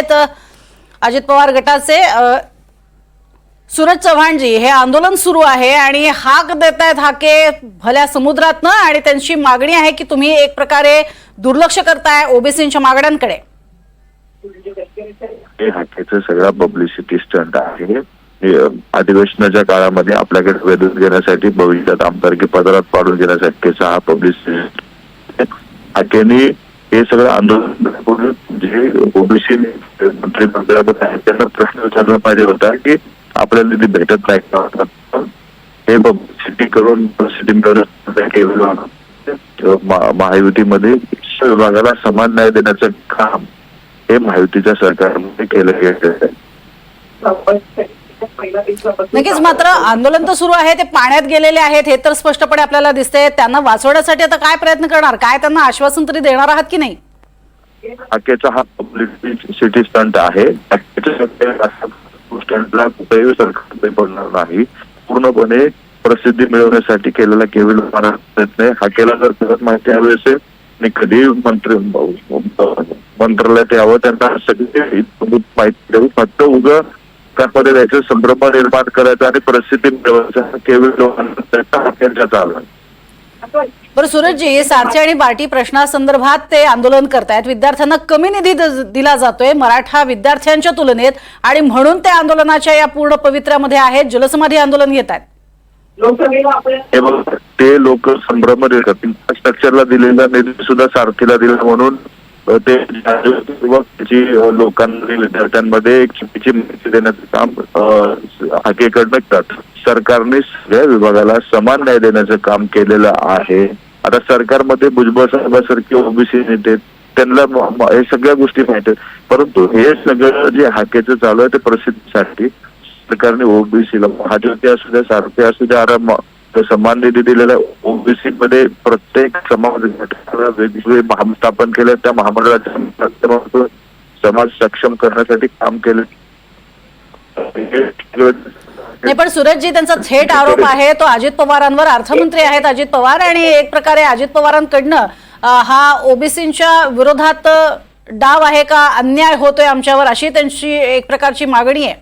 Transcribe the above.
आहेत अजित पवार गटाचे सूरज चव्हाणजी हे आंदोलन सुरू आहे आणि हाक देत आहेत हाके भल्या समुद्रातनं आणि त्यांची मागणी आहे की तुम्ही एक प्रकारे दुर्लक्ष करताय ओबीसीच्या मागण्यांकडे. हाकेचं सगळा पब्लिसिटी स्टंट आहे. अधिवेशनाच्या काळामध्ये आपल्याकडे वेधून घेण्यासाठी भविष्यात आमदारकी पदरात पाडून घेण्यासाठी हा पब्लिसिटी हाकेनी हे सगळं आंदोलन करून जे ओबीसी मंत्रिमंडळामध्ये आहेत त्यांना प्रश्न विचारला पाहिजे होता की आपल्याला ते भेटत नाही का? हे सिटी करून सिटी महायुतीमध्ये विभागाला समान न्याय देण्याचं काम हे महायुतीच्या सरकारमध्ये केलं गेलं आहे. नक्कीच मात्र आंदोलन तर सुरू आहे ते पाण्यात गेलेले आहेत हे तर स्पष्टपणे आपल्याला दिसते त्यांना वाचवण्यासाठी आता काय प्रयत्न करणार? काय त्यांना आश्वासन तरी देणार आहात की नाही? हाकेचा हा पब्लिसिटी स्टंट आहे. स्टंटला कुठेही सरकार पडणार नाही. पूर्णपणे प्रसिद्धी मिळवण्यासाठी केलेला केवळ प्रयत्न आहे. हाकेला जर परत माहिती हवी असेल आणि कधी मंत्री मंत्रालयात यावं त्यांना सगळी माहिती देऊ. फक्त उगं मध्ये द्यायचं संभ्रम निर्माण करायचा आणि प्रसिद्धी मिळवायचा केवळ लोकांना हाकेच्या चालू आहे बरं सूरजजी सारथी आणि बार्टी प्रश्नासंदर्भात ते आंदोलन करतायत. विद्यार्थ्यांना कमी निधी द- दिला जातोय. मराठा विद्यार्थ्यांच्या तुलनेत आणि म्हणून ते आंदोलनाच्या या पूर्ण पवित्र्यामध्ये आहेत. जलसमाधी आंदोलन घेत आहेत. हे बघ, ते लोक संभ्रम देतात इन्फ्रास्ट्रक्चरला दिलेला निधी सुद्धा सारथीला दिला म्हणून ते जाणीवपूर्वक त्याची विद्यार्थ्यांमध्ये एक चुकीची माहिती देण्याचं काम हाकेकडनं करतात सरकारने सगळ्या विभागाला समान न्याय देण्याचं काम केलेलं आहे. आता सरकारमध्ये भुजबळ साहेबांसारखे ओबीसी नेते त्यांना हे सगळ्या गोष्टी माहिती आहेत. परंतु हे सगळं जे हाकेचं चालू आहे ते प्रसिद्धीसाठी सरकारने ओबीसीला महाज्योती असू द्या सारथी असू द्या आता निधी दिलेला ओबीसी मध्ये प्रत्येक समाज घटकाला वेगवेगळे महास्थापन केलं. त्या महामंडळाच्या माध्यमातून समाज सक्षम करण्यासाठी काम केलं. नाही पण सुरजजी त्यांचा थेट आरोप आहे. तो अजित पवारांवर अर्थमंत्री आहेत अजित पवार आणि एक प्रकारे अजित पवारांकडनं हा ओबीसीच्या विरोधात डाव आहे का अन्याय होतोय आमच्यावर अशी त्यांची एक प्रकारची मागणी आहे.